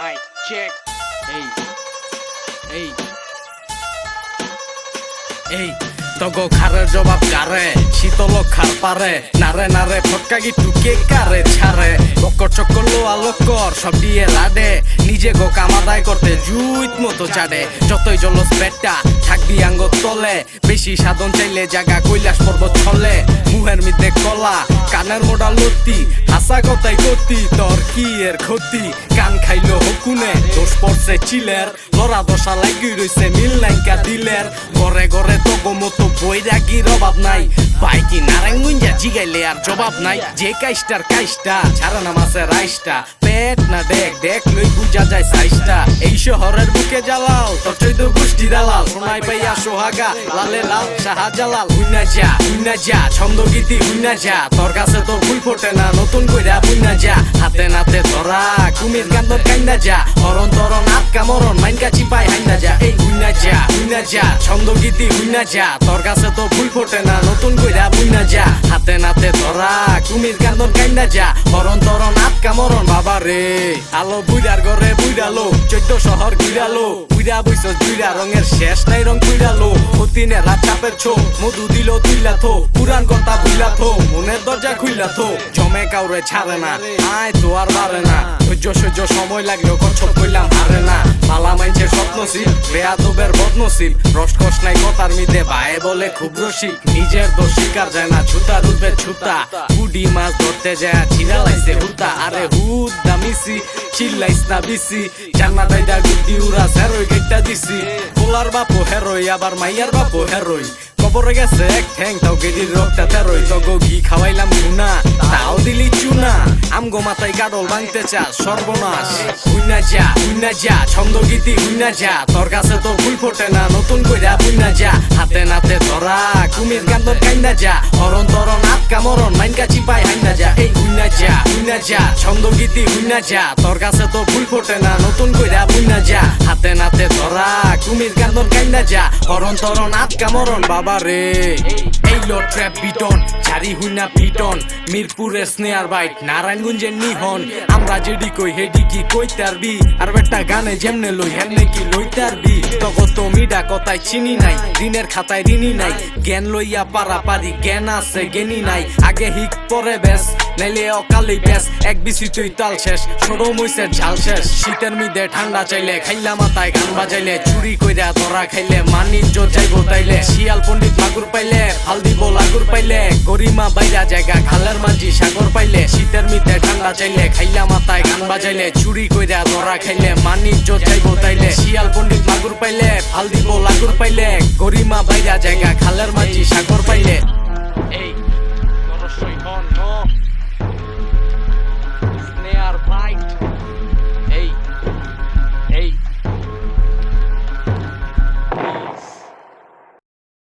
Mic check এই এই এই তগো খারের জবাব কারে শীতল খার পারে নারে নারে ফটকা গিটু কে কারে ছাড়ে বকর চক্কর লো আলোকর সব দিয়ে লাডে নিজে গো কামাদায় করতে জুইত মতো চাডে যতই জলস পেটটা থাকবি আঙ্গ তলে, বেশি সাধন চাইলে জাগা কৈলাস পর্বত ছলে। মুহের মধ্যে কলা, কানের মোডা লতি, হাসা কথাই করতি তোর কি এর ক্ষতি? কান খাইলো হকুনে, দোষ পড়ছে চিলের। লড়া দশা লাগি রইছে মিল নাইকা দিলের। ঘরে ঘরে তগো মতো বৈরাগীর অভাব নাই। বাইকি নারায়ণগঞ্জা জিগাইলে আর জবাব নাই। যে কাইস্টার কাইস্টা, ছাড়া না মাসে পেট না দেখ দেখ লই বুঝা যায় সাইসটা এই শহরের বুকে জ্বালাও তোর চৈদ্য গোষ্ঠী দালাল। সোনাই পাইয়া সোহাগা, লালে লাল শাহজালাল। হুইনা যা হুইনা যা ছন্দ গীতি হুইনা যা। তোর কাছে তোর ফুল ফোটে না, নতুন কইরা বুইনা যা। হাতে নাতে ধরা, কুমির কান্দর কাইন্দা যা। হরণ তরণ আটকা মরণ মাইনকা চিপাই হাইন্দা যা। এই হুইনা যা হুইনা যা ছন্দ গীতি হুইনা যা। তোর কাছে তো ফুল ফোটে না, নতুন কইরা বুইনা যা। হাতে নাতে ধরা, কুমির কান্দর কাইন্দা যা। হরণ তরণ আটকা মরণ বাবা রে। আলো বুইরার ঘরে বুইরালো চোদ্দ শহর ঘুরালো। বুইরা বইস বুইরা রঙের শেষ নাই রং বুইরালো অতিনে রাত চাপের ছো মধু দিল তুইলা থো পুরান কথা বুইলা থো মনের দরজা খুইলা থো জমে কাউরে ছাড়ে না, আয় তো আর বাড়ে না। সহ্য সহ্য সময় লাগলেও কচ্ছ কইলাম হারে না। মালা স্বপ্নশীল বেয়াদবের বদনশীল রস কষ নাই কথার মিদে ভাই বলে খুব রসিক। নিজের দোষ শিকার যায় না, ছুতা রূপে ছুতা। কুডি মাছ ধরতে যায়, ছিড়া লাইছে হুতা। আরে হুদ দামিসি, চিল্লাইস না বিসি। জানা দাইদা গুডি উড়া সেরই গেটটা দিছি পোলার বাপো হেরই, আবার মাইয়ার বাপো হেরই। কবরে গেছে, এক ঠ্যাং, তাও গেডির রক্তটা তেরোই। তগো ঘি খাওয়াইলাম গুনা, তাও দিলি চুনা। আমগো মাথায় গাডল ভাঙতে চাস সর্বনাশ। হুইনা যা হুইনা যা ছন্দ গীতি হুইনা যা। তোর কাছে তোর ফুল ফোটে না, নতুন কইরা বুইনা যা। হাতে নাতে ধরা, কুমির কান্দর কাইন্দা যা। হরণ তরণ আটকা মরণ মাইনকা চিপাই হাইন্দা যা। এই হুইনা যা হুইনা যা ছন্দ গীতি হুইনা যা। তোর কাছে তোর ফুল ফোটে না, নতুন কইরা বুইনা যা। হাতে নাতে কুমির কান্দর কাইন্দা যা। হরণ তরণ আটকা মরণ বাবা রে। এই লো ট্র্যাপ বিটন চারি হুইনা পিটন, মিরপুরের স্নেয়ার বাইট নারায়ণগঞ্জের নিহন। আমরা যেডি কই, হেডি কি কইতে আরবি আর বেটা গানে যেমনে লই, হেমনে কি লইতে আরবি তগত মিডা কথায় চিনি নাই দিনের খাতায় ঋণী নাই। জ্ঞান লইয়া পারা পারি জ্ঞান আছে জ্ঞানী নাই। আগে হিক পরে বেশ নাইলে অকালেই বেশ, এক বিসি তুই তাল শেষ। সরো মইসের ঝাল শেষ। শীতের মিদে ঠান্ডা চাইলে খাইলা মাথায় গান বাজাইলে, চুরি কইরা ধরা খাইলে, মানিজ্য যাইব তাইলে। শিয়াল পণ্ডিত মাগুর পাইলে, হাল দিব লাগুর পাইলে। গরিমা বাইরা জায়গা, খালের মাঝি সাগর পাইলে। শীতের মিদে ঠান্ডা চাইলে খাইলা মাথায় গান বাজাইলে, চুরি কইরা ধরা খাইলে, মানিজ্য যাইব তাইলে। শিয়াল পণ্ডিত মাগুর পাইলে, হাল দিব লাগুর পাইলে। গরিমা বাইরা জায়গা, খালের মাঝি সাগর পাইলে।